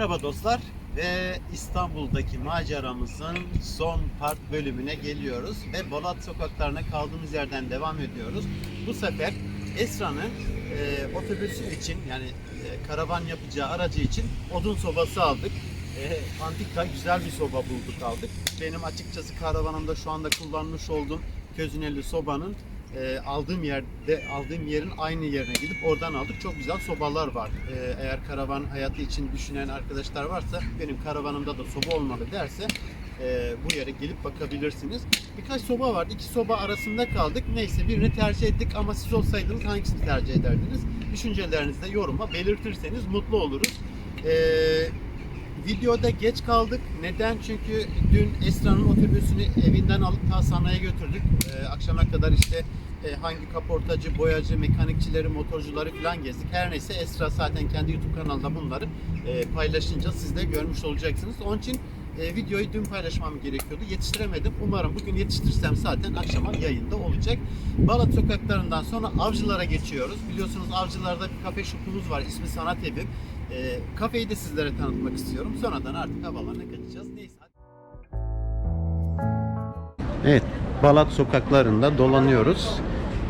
Merhaba dostlar ve İstanbul'daki maceramızın son part bölümüne geliyoruz ve Bolat sokaklarına kaldığımız yerden devam ediyoruz. Bu sefer Esra'nın e, otobüsü için yani e, karavan yapacağı aracı için odun sobası aldık. E, antika güzel bir soba bulduk aldık. Benim açıkçası karavanımda şu anda kullanmış olduğum közüneli sobanın e, aldığım yerde aldığım yerin aynı yerine gidip oradan aldık. Çok güzel sobalar var. E, eğer karavan hayatı için düşünen arkadaşlar varsa benim karavanımda da soba olmalı derse e, bu yere gelip bakabilirsiniz. Birkaç soba vardı. İki soba arasında kaldık. Neyse birini tercih ettik ama siz olsaydınız hangisini tercih ederdiniz? Düşüncelerinizi de yoruma belirtirseniz mutlu oluruz. Eee Videoda geç kaldık. Neden? Çünkü dün Esra'nın otobüsünü evinden alıp ta sanayiye götürdük. Ee, akşama kadar işte e, hangi kaportacı, boyacı, mekanikçileri, motorcuları falan gezdik. Her neyse Esra zaten kendi YouTube kanalında bunları e, paylaşınca siz de görmüş olacaksınız. Onun için e, videoyu dün paylaşmam gerekiyordu. Yetiştiremedim. Umarım bugün yetiştirsem zaten akşama yayında olacak. Balat sokaklarından sonra avcılara geçiyoruz. Biliyorsunuz avcılarda bir kafe şopumuz var. İsmi Sanat Evi. E, kafeyi de sizlere tanıtmak istiyorum. Sonradan artık havalarına kaçacağız. Neyse. Evet, Balat sokaklarında dolanıyoruz.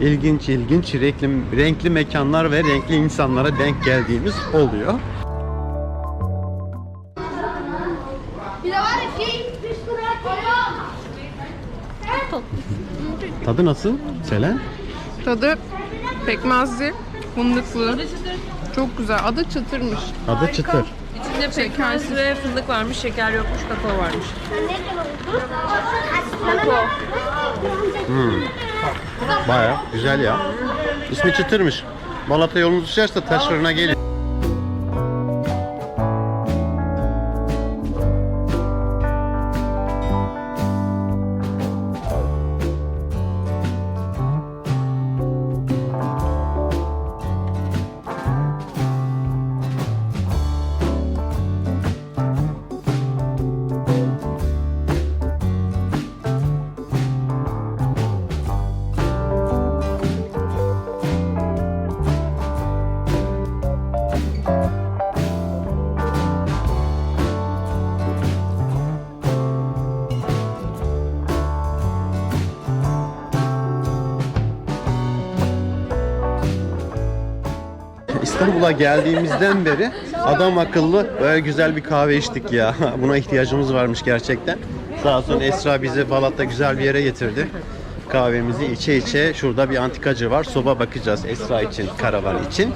İlginç ilginç renkli, renkli mekanlar ve renkli insanlara denk geldiğimiz oluyor. Şey, Tadı nasıl? Selen? Tadı pekmezli, fındıklı. Çok güzel. Adı çıtırmış. Adı çıtır. İçinde pekmez ve fındık varmış, şeker yokmuş, kakao varmış. Baya güzel ya. İsmi çıtırmış. Balata yolunuz düşerse taş fırına gelin. İstanbul'a geldiğimizden beri adam akıllı böyle güzel bir kahve içtik ya. Buna ihtiyacımız varmış gerçekten. Sağ olsun Esra bizi Balat'ta güzel bir yere getirdi. Kahvemizi içe içe şurada bir antikacı var. Soba bakacağız Esra için, karavan için.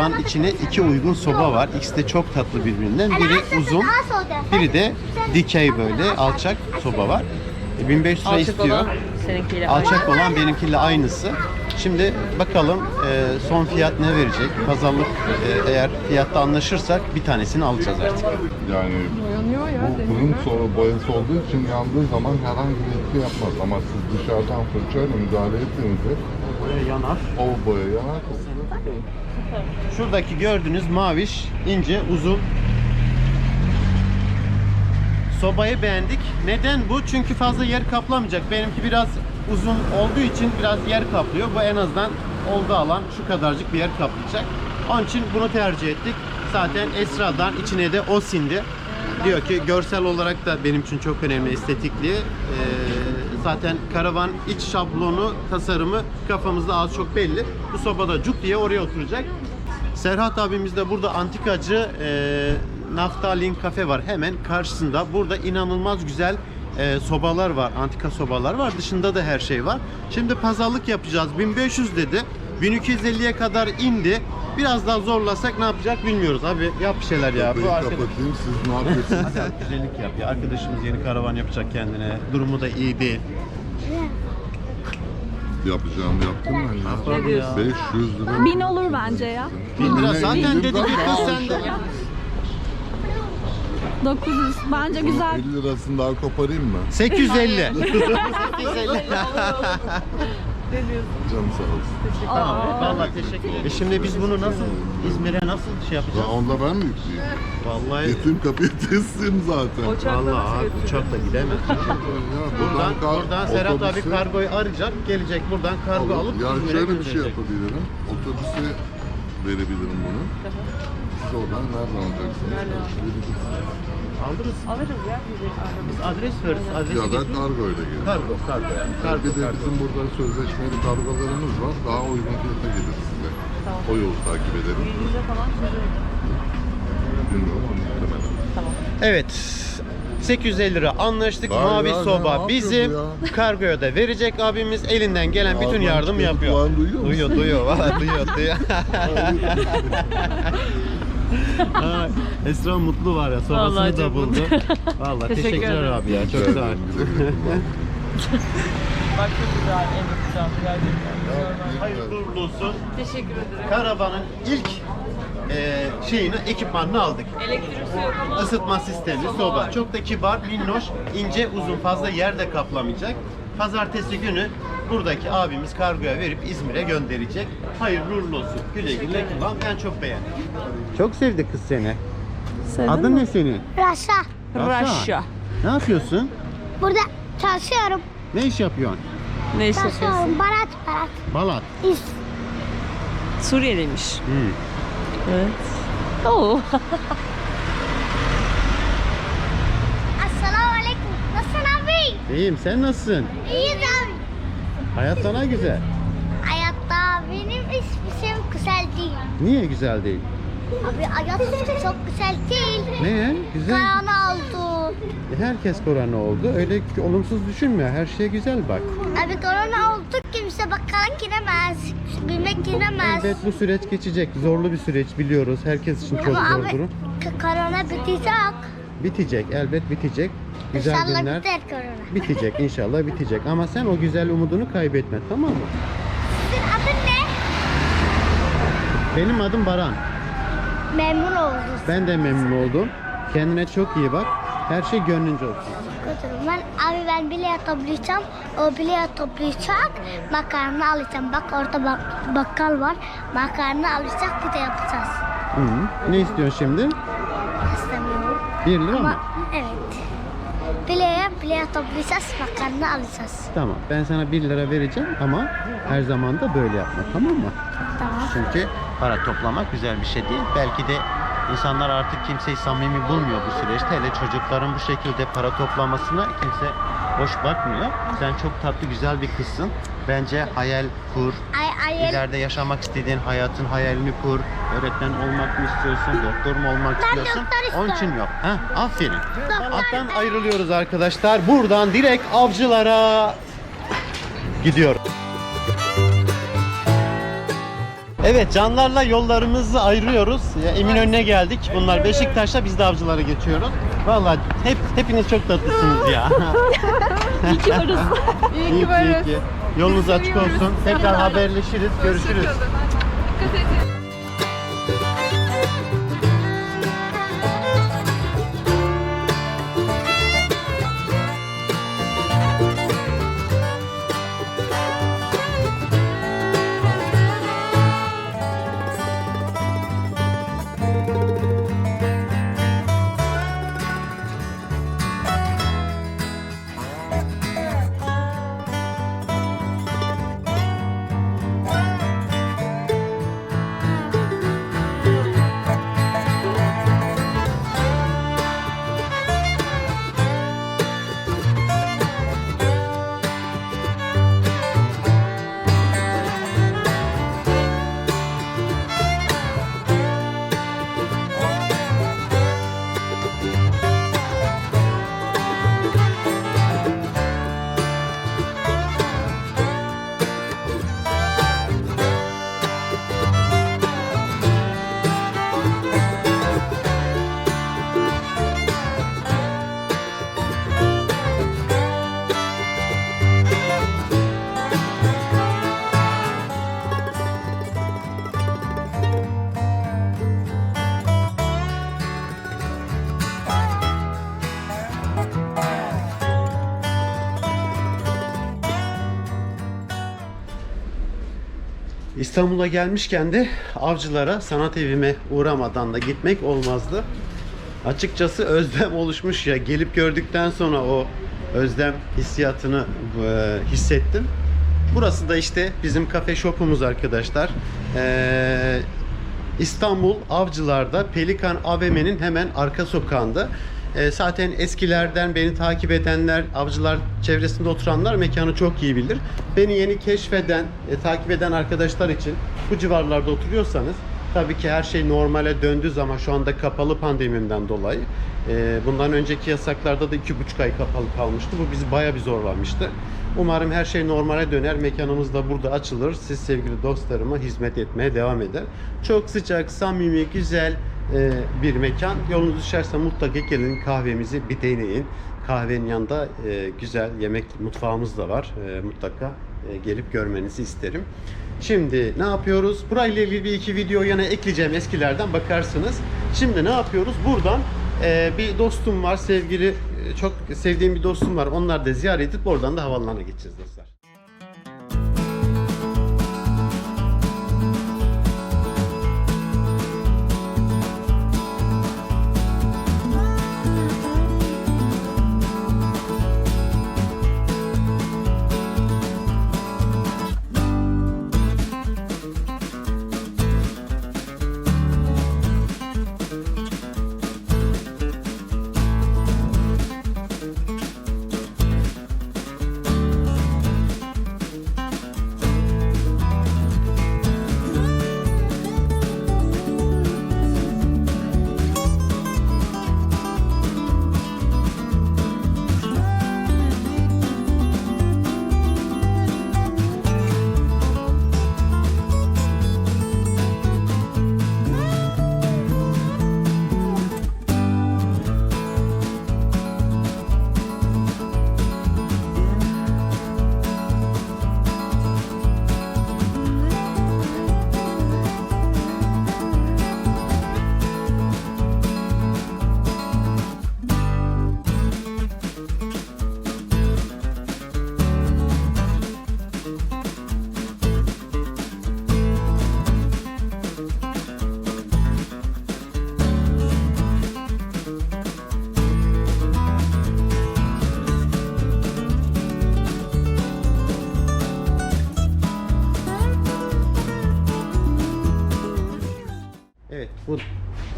Karavan içine iki uygun soba var. İkisi de çok tatlı birbirinden. Biri uzun, biri de dikey böyle alçak soba var. E, 1500 lira Alçak istiyor. olan seninkiyle Alçak olan benimkiyle aynısı. Şimdi bakalım e, son fiyat ne verecek? Pazarlık e, eğer fiyatta anlaşırsak bir tanesini alacağız artık. Yani Yanıyor ya. bu bunun sonra boyası olduğu için yandığı zaman herhangi bir etki yapmaz. Ama siz dışarıdan fırçayla müdahale ettiğinizde Buraya yanar. o boya yanar. Şuradaki gördüğünüz maviş, ince, uzun. Sobayı beğendik. Neden bu? Çünkü fazla yer kaplamayacak. Benimki biraz uzun olduğu için biraz yer kaplıyor. Bu en azından olduğu alan şu kadarcık bir yer kaplayacak. Onun için bunu tercih ettik. Zaten Esra'dan içine de o sindi. Diyor ki görsel olarak da benim için çok önemli estetikliği. Ee, zaten karavan iç şablonu, tasarımı kafamızda az çok belli. Bu sobada cuk diye oraya oturacak. Serhat abimiz de burada antikacı e, Naftalin kafe var hemen karşısında. Burada inanılmaz güzel e, sobalar var, antika sobalar var. Dışında da her şey var. Şimdi pazarlık yapacağız. 1500 dedi. 1250'ye kadar indi. Biraz daha zorlasak ne yapacak bilmiyoruz. Abi yap bir şeyler ya. Kapıyı Bu arkadaş... kapatayım siz ne yapıyorsunuz? Hadi abi, güzellik yap ya. Arkadaşımız yeni karavan yapacak kendine. Durumu da iyi değil. Yapacağımı yaptım ben ya. Yapalım ya. 500 lira. Bin olur bence ya. 1000 lira zaten dedi daha kız sende. aşağı. 900. Bence güzel. 50 lirasını daha koparayım mı? 850. 850. Canım sağ olsun. Tamam. Vallahi teşekkür ederim. E şimdi biz bunu nasıl İzmir'e nasıl şey Ya yapacağız? onda ben mi yükleyeyim? Vallahi Getireyim kapıya teslim zaten. vallahi abi uçakla gidemez. Ya Buradan kar- buradan Serhat abi otobüse- kargoyu arayacak, gelecek buradan kargo alıp Yani İzmir'e şöyle bir şey gönderecek. yapabilirim. Otobüse verebilirim bunu. Siz oradan nereden alacaksınız? Aldırız. Alırız ya. Biz adres veririz. Adresi Ya da getirin. kargo ile gelir. Kargo, kargo yani. Kargo, bir de kargo. bizim burada sözleşmeli kargolarımız var. Daha uygun fiyata gelir size. O yolu takip edelim. Yüzde falan çözülür. Bilmiyorum ama muhtemelen. Evet. 850 lira anlaştık. Vay Mavi ya, ne soba yapıyor bizim. bu Kargoya da verecek abimiz. Elinden gelen bütün Ağzından yardım çıkan yapıyor. kulağın duyuyor musun? Duyuyor, duyuyor. Valla duyuyor, duyuyor. Esra mutlu var ya. Sobasını Vallahi da çok buldu. mutlu. Vallahi Teşekkür teşekkürler ederim. abi ya. Çok sağ ol. Bak çok güzel. En güzel. Gerçekten. Hayırlı uğurlu olsun. Teşekkür ederim. Karavanın ilk e, şeyini, ekipmanını aldık. Elektrisi yok ama. Isıtma sistemi, Soba. Çok da kibar, minnoş, ince, uzun, fazla yer de kaplamayacak. Pazartesi günü buradaki abimiz kargoya verip İzmir'e gönderecek. Hayırlı uğurlu olsun. Güle güle kullan. Ben çok beğendim. Çok sevdi kız seni. Adın ne senin? Raşa. Russia. Ne yapıyorsun? Burada çalışıyorum. Ne iş yapıyorsun? Ne iş yapıyorsun? Çalışıyorum. Barat barat. Balat. İş. Suriyeliymiş. Hmm. Evet. Oo. Assalamu alaikum. Nasılsın abi? İyiyim. Sen nasılsın? İyiyiz abi. Hayat sana güzel. Hayatta benim hiçbir şeyim güzel değil. Niye güzel değil? Abi hayat çok güzel değil. Ne? Güzel. Korona oldu. Herkes korona oldu. Öyle olumsuz düşünme. Her şeye güzel bak. Abi korona oldu kimse bakkala giremez. Bilmek giremez. Evet bu süreç geçecek. Zorlu bir süreç biliyoruz. Herkes için çok Ama zor abi durum. k- korona bitecek. Bitecek. Elbet bitecek. Güzel İnşallah günler biter korona. bitecek. inşallah bitecek. Ama sen o güzel umudunu kaybetme. Tamam mı? Sizin adın ne? Benim adım Baran. Memnun oldum. Ben de memnun oldum. Kendine çok iyi bak. Her şey gönlünce olsun. Götürün. Ben abi ben bileğe toplayacağım. O bileğe toplayacak. Makarna alacağım. Bak orada bak, bakkal var. Makarna alacak bir de yapacağız. Hı -hı. Ne istiyorsun şimdi? İstemiyorum. 1 lira mı? Ama evet. Bileğe bileğe toplayacağız. Makarna alacağız. Tamam. Ben sana 1 lira vereceğim ama her zaman da böyle yapma. Tamam mı? Tamam. Çünkü para toplamak güzel bir şey değil. Belki de insanlar artık kimseyi samimi bulmuyor bu süreçte. Hele çocukların bu şekilde para toplamasına kimse hoş bakmıyor. Sen çok tatlı güzel bir kızsın. Bence hayal kur. Ay ay İleride yaşamak istediğin hayatın hayalini kur. Öğretmen olmak mı istiyorsun? Doktor mu olmak Ben istiyorsun? Onun için yok. Ha, aferin. Attan ayrılıyoruz arkadaşlar. Buradan direkt avcılara gidiyor. Evet canlarla yollarımızı ayırıyoruz. Ya, Eminönü'ne geldik. Bunlar Beşiktaş'ta biz de avcılara geçiyoruz. Vallahi hep hepiniz çok tatlısınız ya. İyi ki varız. İyi ki varız. Yolunuz açık olsun. Tekrar haberleşiriz. Görüşürüz. Dikkat edin. İstanbul'a gelmişken de avcılara sanat evime uğramadan da gitmek olmazdı. Açıkçası özlem oluşmuş ya. Gelip gördükten sonra o özlem hissiyatını e, hissettim. Burası da işte bizim kafe shop'umuz arkadaşlar. Ee, İstanbul Avcılar'da Pelikan AVM'nin hemen arka sokağında. Ee, zaten eskilerden beni takip edenler, avcılar çevresinde oturanlar mekanı çok iyi bilir. Beni yeni keşfeden, e, takip eden arkadaşlar için bu civarlarda oturuyorsanız tabii ki her şey normale döndüğü zaman şu anda kapalı pandemiden dolayı. e, bundan önceki yasaklarda da iki buçuk ay kapalı kalmıştı. Bu bizi bayağı bir zorlamıştı. Umarım her şey normale döner. Mekanımız da burada açılır. Siz sevgili dostlarıma hizmet etmeye devam eder. Çok sıcak, samimi, güzel e, bir mekan. Yolunuz düşerse mutlaka gelin kahvemizi bir deneyin. Kahvenin yanında e, güzel yemek mutfağımız da var. E, mutlaka e, gelip görmenizi isterim. Şimdi ne yapıyoruz? Burayla ilgili bir iki video yana ekleyeceğim eskilerden bakarsınız. Şimdi ne yapıyoruz? Buradan bir dostum var sevgili çok sevdiğim bir dostum var. Onlar da ziyaret edip oradan da havalarına geçeceğiz dostlar.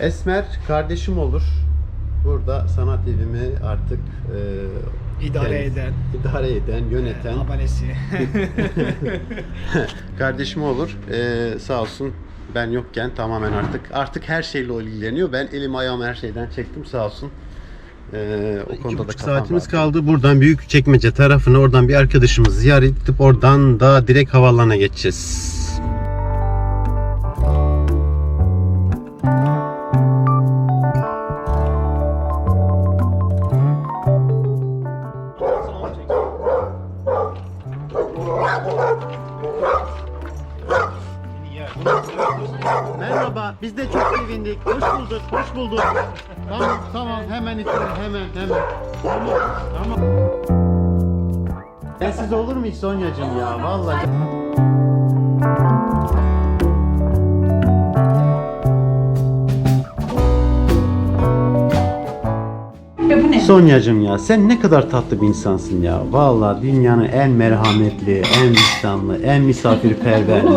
Esmer kardeşim olur. Burada sanat evimi artık e, İdare kendisi- eden. idare eden, yöneten Abalesi. kardeşim olur. E, sağ olsun ben yokken tamamen artık artık her şeyle ilgileniyor. Ben elim ayağımı her şeyden çektim sağ olsun. E, o konuda da saatimiz kaldı. Buradan büyük çekmece tarafına oradan bir arkadaşımız ziyaret edip oradan da direkt havaalanına geçeceğiz. Sevindik. Hoş bulduk, hoş bulduk. Tamam, tamam. Hemen içelim, hemen, hemen. Tamam, tamam. Sensiz olur mu hiç Sonya'cığım ya? Vallahi. Sonya'cığım ya sen ne kadar tatlı bir insansın ya. Vallahi dünyanın en merhametli, en vicdanlı, en misafirperverli.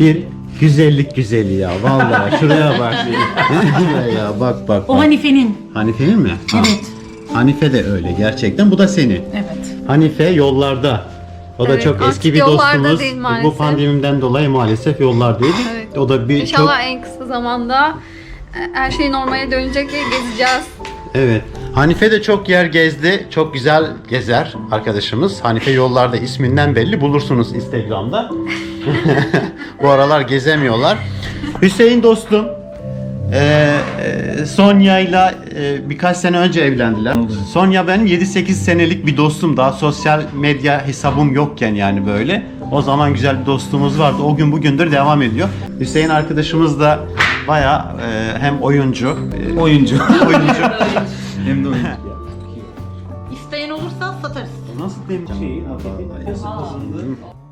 bir güzellik güzeli ya. Vallahi şuraya bak. Şuraya ya bak bak. O bak. Hanife'nin. Hanife'nin mi? Evet. Hanife de öyle gerçekten. Bu da senin. Evet. Hanife yollarda. O da Evet, çok eski artık bir yollarda dostumuz. değil Bu maalesef. pandemiden dolayı maalesef yollardaydı. Evet. O da bir İnşallah çok en kısa zamanda e, her şey normale dönecek ve gezeceğiz. Evet. Hanife de çok yer gezdi. Çok güzel gezer arkadaşımız. Hanife yollarda isminden belli bulursunuz Instagram'da. Bu aralar gezemiyorlar. Hüseyin dostum e, e, Sonya'yla e, birkaç sene önce evlendiler. Sonya benim 7-8 senelik bir dostum. Daha sosyal medya hesabım yokken yani böyle. O zaman güzel bir dostluğumuz vardı. O gün bugündür devam ediyor. Hüseyin arkadaşımız da bayağı e, hem oyuncu, e, Oyuncu. oyuncu Hem de oyuncu. İsteyen olursa satarız. Nasıl diyeyim? Şey,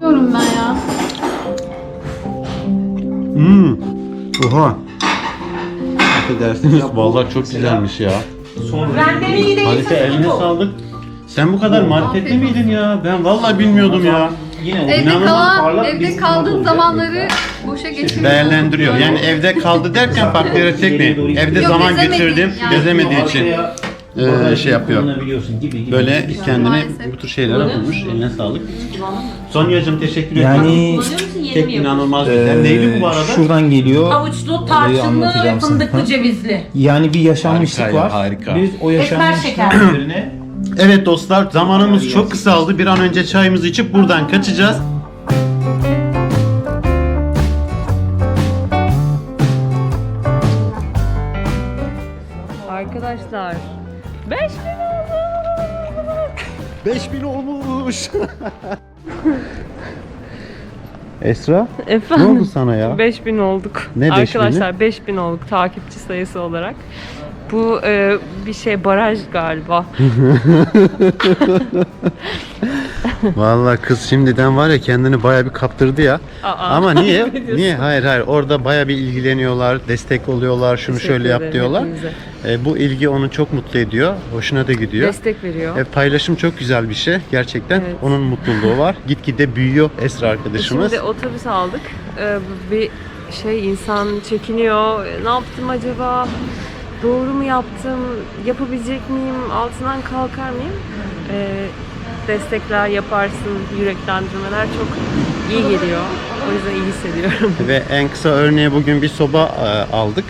Diyorum ben ya. Hmm. Oha. Affedersiniz. Vallahi çok güzelmiş ya. İyi Hanife değilse eline sağlık. Sen bu kadar marifetli miydin ya? Ben vallahi bilmiyordum ya. yine Evde İnanılmaz kalan, parlak evde bir kaldığın olacak. zamanları boşa geçirmiyorsun. Değerlendiriyor. Yani evde kaldı derken farklı yere çekmeyin. Evde Yok, zaman gezemedin geçirdim. yani. Gezemediği için eee, şey yapıyor. Kullanabiliyorsun gibi gibi. Böyle kendini Maalesef. bu tür şeylere bulmuş. Eline sağlık. Sonya'cığım teşekkür ederim. Yani Tek inanılmaz güzel. Neydi bu bu arada? Şuradan geliyor. Havuçlu, tarçınlı, anlatacağım sana. fındıklı, cevizli. Yani bir yaşanmışlık Harika ya, var. harika. Biz o yaşanmışlık şeker. üzerine Evet dostlar zamanımız çok kısaldı. Bir an önce çayımızı içip buradan kaçacağız. Arkadaşlar 5000 5000 olmuş. Esra ne Efendim? oldu sana ya? 5000 olduk. Ne 5000'i? Arkadaşlar 5000 olduk takipçi sayısı olarak. Bu e, bir şey baraj galiba. Vallahi kız şimdiden var ya kendini baya bir kaptırdı ya. Aa, Ama niye? ne diyorsun? niye? Hayır hayır. Orada baya bir ilgileniyorlar, destek oluyorlar, şunu Teşekkür şöyle yap ederim diyorlar. hepinize. E, bu ilgi onu çok mutlu ediyor. Hoşuna da gidiyor. Destek veriyor. E, paylaşım çok güzel bir şey. Gerçekten Evet. onun mutluluğu var. Gitgide büyüyor Esra arkadaşımız. Şimdi otobüs aldık. Ee, bir şey insan çekiniyor. Ne yaptım acaba? Doğru mu yaptım? Yapabilecek miyim? Altından kalkar mıyım? Ee, destekler yaparsın, yüreklendirmeler çok iyi geliyor. O yüzden iyi hissediyorum. Ve en kısa örneği bugün bir soba e, aldık.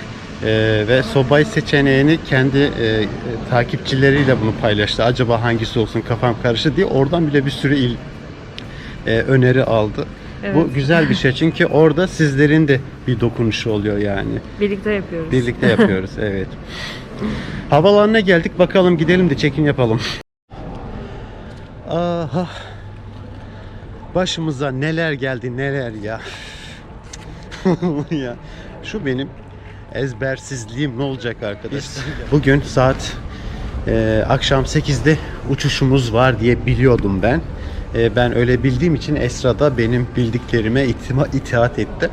E, ve sobayı seçeneğini kendi e, takipçileriyle bunu paylaştı. Acaba hangisi olsun kafam karıştı diye oradan bile bir sürü il e, öneri aldı. Bu Evet. güzel bir şey çünkü orada sizlerin de bir dokunuşu oluyor yani. Birlikte yapıyoruz. Birlikte yapıyoruz evet. Havalarına geldik bakalım gidelim de çekim yapalım. Aha. Başımıza neler geldi neler ya. ya. Şu benim ezbersizliğim ne olacak arkadaşlar? Bugün saat e, akşam 8'de uçuşumuz var diye biliyordum ben. E, ben öyle bildiğim için Esra da benim bildiklerime itima, itaat etti.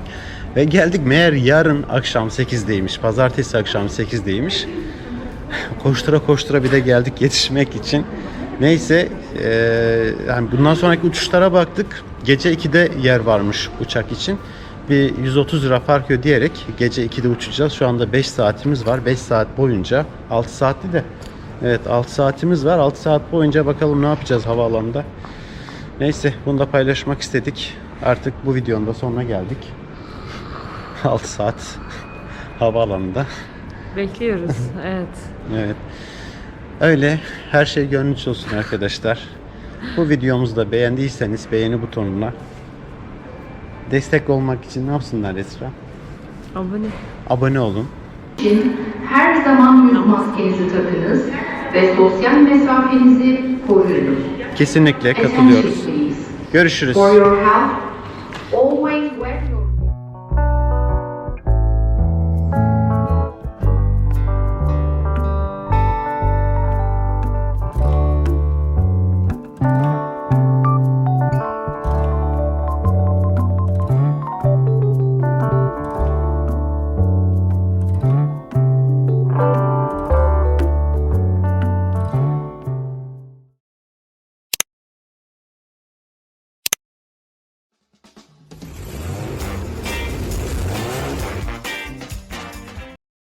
Ve geldik meğer yarın akşam 8'deymiş. Pazartesi akşam 8'deymiş. Koştura koştura bir de geldik yetişmek için. Neyse eee, yani bundan sonraki uçuşlara baktık. Gece 2'de yer varmış uçak için. Bir 130 lira fark ödeyerek gece 2'de uçacağız. Şu anda 5 saatimiz var. 5 saat boyunca 6 saatli de Evet 6 saatimiz var. 6 saat boyunca bakalım ne yapacağız havaalanında. Neyse bunu da paylaşmak istedik. Artık bu videonun da sonuna geldik. 6 saat havaalanında. Bekliyoruz. Evet. Evet. Öyle her şey gönlünüzce olsun arkadaşlar. Bu videomuzu da beğendiyseniz beğeni butonuna destek olmak için ne yapsınlar Esra? Abone. Abone olun. için her zaman yüz maskenizi takınız ve sosyal mesafenizi koruyunuz. Kesinlikle katılıyoruz. Görüşürüz. For your health